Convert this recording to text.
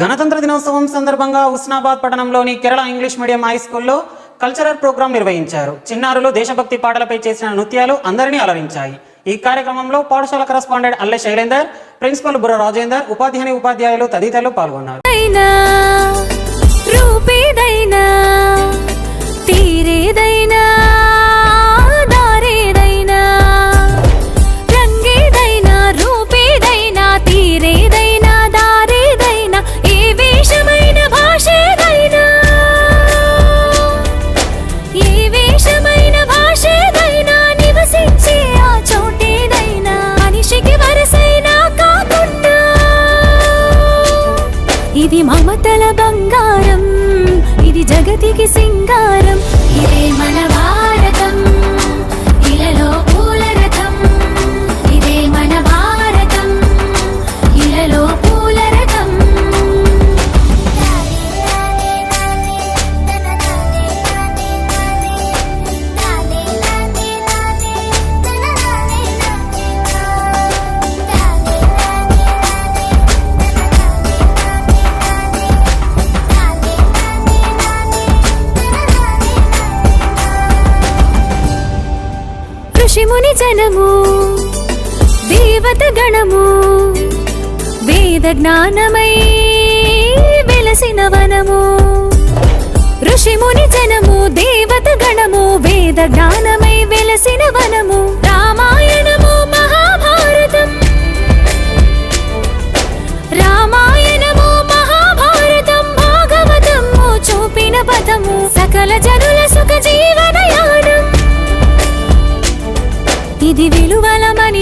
గణతంత్ర దినోత్సవం సందర్భంగా ఉస్నాబాద్ పట్టణంలోని కేరళ ఇంగ్లీష్ మీడియం హై స్కూల్లో కల్చరల్ ప్రోగ్రాం నిర్వహించారు. చిన్నారులు దేశభక్తి పాటలపై చేసిన నృత్యాలు అందరినీ అలరించాయి. ఈ కార్యక్రమంలో పాఠశాల కరస్పాండెంట్ అల్లె శైలేందర్ ప్రిన్సిపల్ బుర్ర రాజేందర్ ఉపాధ్యాయుని ఉపాధ్యాయులు తదితరులు పాల్గొన్నారు. ఇది మమతల బంగారం ఇది జగతికి సింగారం. ఋషిముని జనము దేవత గణము వేద జ్ఞానమై వెలసిన వనము. ఋషిముని జనము దేవత గణము వేద జ్ఞానమై వెలసిన వనము. రామాయణము మహాభారతం. రామాయణము మహాభారతం భాగవతము చూపిన పదము. సకల జనుల సుఖ జీవ ఇది విలువ